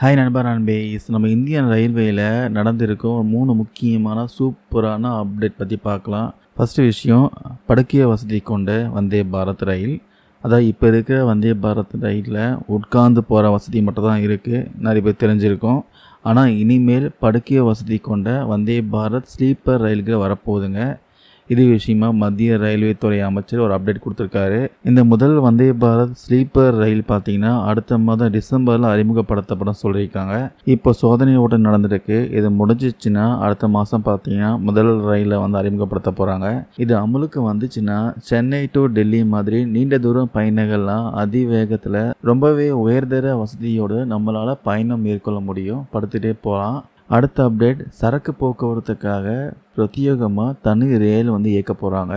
Hi நண்பா நண்பேஸ் நம்ம Indian ரயில்வேயில் நடந்திருக்கும் மூணு முக்கியமான சூப்பரான அப்டேட் பற்றி பார்க்கலாம் ஃபஸ்ட்டு விஷயம் படுக்கைய வசதி கொண்ட வந்தே பாரத் ரயில். அதாவது இப்போ இருக்கிற வந்தே பாரத் ரயிலில் உட்கார்ந்து போகிற வசதி மட்டும் தான் இருக்குது நிறைய பேர் தெரிஞ்சிருக்கோம். ஆனால் இனிமேல் படுக்கைய வசதி கொண்ட வந்தே பாரத் ஸ்லீப்பர் ரயில்கள் வரப்போகுதுங்க. இது விஷயமா மத்திய ரயில்வே துறை அமைச்சர் ஒரு அப்டேட் கொடுத்துருக்காரு. இந்த முதல் வந்தே பாரத் ஸ்லீப்பர் ரயில் பார்த்தீங்கன்னா அடுத்த மாதம் டிசம்பரில் அறிமுகப்படுத்தப்படும் சொல்லியிருக்காங்க. இப்போ சோதனை ஓட்டம் நடந்திருக்கு. இது முடிஞ்சிச்சுன்னா அடுத்த மாதம் பார்த்தீங்கன்னா முதல் ரயிலை வந்து அறிமுகப்படுத்த போகிறாங்க இது அமலுக்கு வந்துச்சுன்னா சென்னை டு டெல்லி மாதிரி நீண்ட தூரம் பயணங்கள்லாம் அதிவேகத்தில் ரொம்பவே உயர்தர வசதியோடு நம்மளால் பயணம் மேற்கொள்ள முடியும். படுத்துகிட்டே போகலாம். அடுத்த அப்டேட் சரக்கு போக்குவரத்துக்காக பிரத்யேகமாக தனி ரயில் வந்து இயக்க போகிறாங்க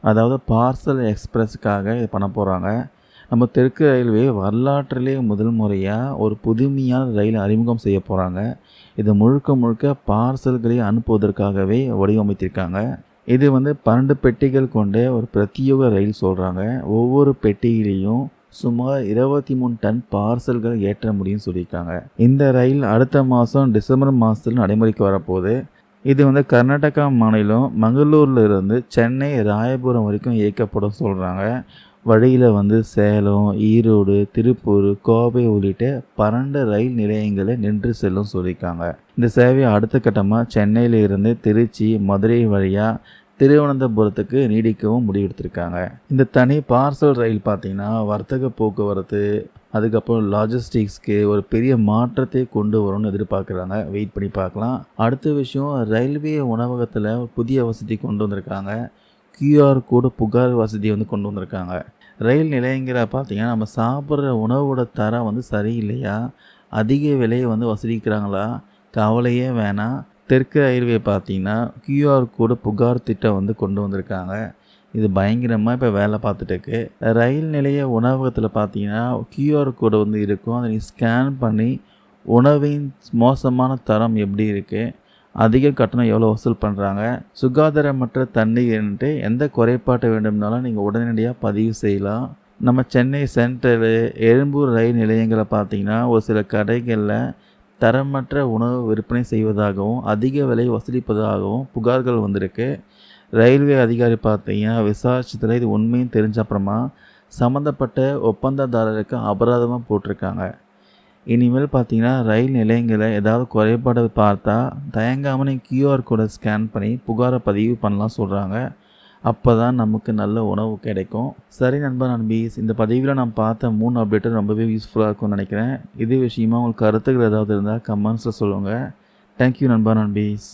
அதாவது பார்சல் எக்ஸ்பிரஸுக்காக இது பண்ண போகிறாங்க நம்ம தெற்கு ரயில்வே வரலாற்றிலே முதல் முறையாக ஒரு புதுமையான ரயில் அறிமுகம் செய்ய போகிறாங்க இது முழுக்க முழுக்க பார்சல்களை அனுப்புவதற்காகவே வடிவமைத்திருக்காங்க. இது வந்து பன்னெண்டு பெட்டிகள் கொண்ட ஒரு பிரத்யேக ரயில் சொல்கிறாங்க ஒவ்வொரு பெட்டியிலையும் சுமார் இருபத்தி மூணு டன் பார்சல்கள் ஏற்ற முடியும்னு சொல்லியிருக்காங்க. இந்த ரயில் அடுத்த மாதம் டிசம்பர் மாதத்தில் நடைமுறைக்கு வரப்போகுது. இது வந்து கர்நாடகா மாநிலம் மங்களூரில் இருந்து சென்னை ராயபுரம் வரைக்கும் இயக்கப்படும் சொல்கிறாங்க வழியில் வந்து சேலம் ஈரோடு திருப்பூர் கோவை உள்ளிட்ட பன்னெண்டு ரயில் நிலையங்களை நின்று செல்லும் சொல்லியிருக்காங்க. இந்த சேவையை அடுத்த கட்டமாக சென்னையில் இருந்து திருச்சி மதுரை வழியாக திருவனந்தபுரத்துக்கு நீடிக்கவும் முடிவெடுத்திருக்காங்க. இந்த தனி பார்சல் ரயில் பார்த்திங்கன்னா வர்த்தக போக்குவரத்து அதுக்கப்புறம் லாஜிஸ்டிக்ஸ்க்கு ஒரு பெரிய மாற்றத்தை கொண்டு வரும்னு எதிர்பார்க்குறாங்க. வெயிட் பண்ணி பார்க்கலாம். அடுத்த விஷயம் ரயில்வே உணவகத்தில் புதிய வசதி கொண்டு வந்திருக்காங்க. கியூஆர் கோடு புகார் வசதி வந்து கொண்டு வந்திருக்காங்க. ரயில் நிலையங்கிற பார்த்தீங்கன்னா நம்ம சாப்பிட்ற உணவோட தரம் வந்து சரியில்லையா? அதிக விலையை வந்து வசூலிக்கிறாங்களா? கவலையே வேணாம். தெற்கு ரயில்வே பார்த்தீங்கன்னா கியூஆர் கோடு புகார் திட்டம் வந்து கொண்டு வந்திருக்காங்க. இது பயங்கரமாக இப்போ வேலை பார்த்துட்டு இருக்கு. ரயில் நிலைய உணவகத்தில் பார்த்தீங்கன்னா கியூஆர் கோடு வந்து இருக்கும். அதை நீ ஸ்கேன் பண்ணி உணவின் மோசமான தரம் எப்படி இருக்குது அதிக கட்டணம் எவ்வளோ வசூல் பண்ணுறாங்க சுகாதாரமற்ற தண்ணீர்ன்ட்டு எந்த குறைபாட்டு வேண்டும்னாலும் நீங்கள் உடனடியாக பதிவு செய்யலாம். நம்ம சென்னை சென்ட்ரலு எழும்பூர் ரயில் நிலையங்களை பார்த்தீங்கன்னா ஒரு சில கடைகளில் தரமற்ற உணவு விற்பனை செய்வதாகவும் அதிக விலை வசூலிப்பதாகவும் புகார்கள் வந்திருக்கு. ரயில்வே அதிகாரி பார்த்தீங்கன்னா விசாரிச்சதில் இது உண்மையும் தெரிஞ்ச அப்புறமா சம்மந்தப்பட்ட ஒப்பந்ததாரருக்கு அபராதமாக போட்டிருக்காங்க. இனிமேல் பார்த்தீங்கன்னா ரயில் நிலையங்களில் ஏதாவது குறைபாடு பார்த்தா தயங்காமல் கியூஆர் கோடை ஸ்கேன் பண்ணி புகாரை பதிவு பண்ணலாம் சொல்கிறாங்க அப்போ தான் நமக்கு நல்ல உணவு கிடைக்கும். சரி நண்பா நண்பீஸ் இந்த பதிவில் நான் பார்த்த மூணு அப்டேட்டும் ரொம்பவே யூஸ்ஃபுல்லாக இருக்கும்னு நினைக்கிறேன். இதே விஷயமா உங்களுக்கு கருத்துக்கள் ஏதாவது இருந்தால் கமெண்ட்ஸில் சொல்லுங்கள் தேங்க்யூ நண்பா நண்பீஸ்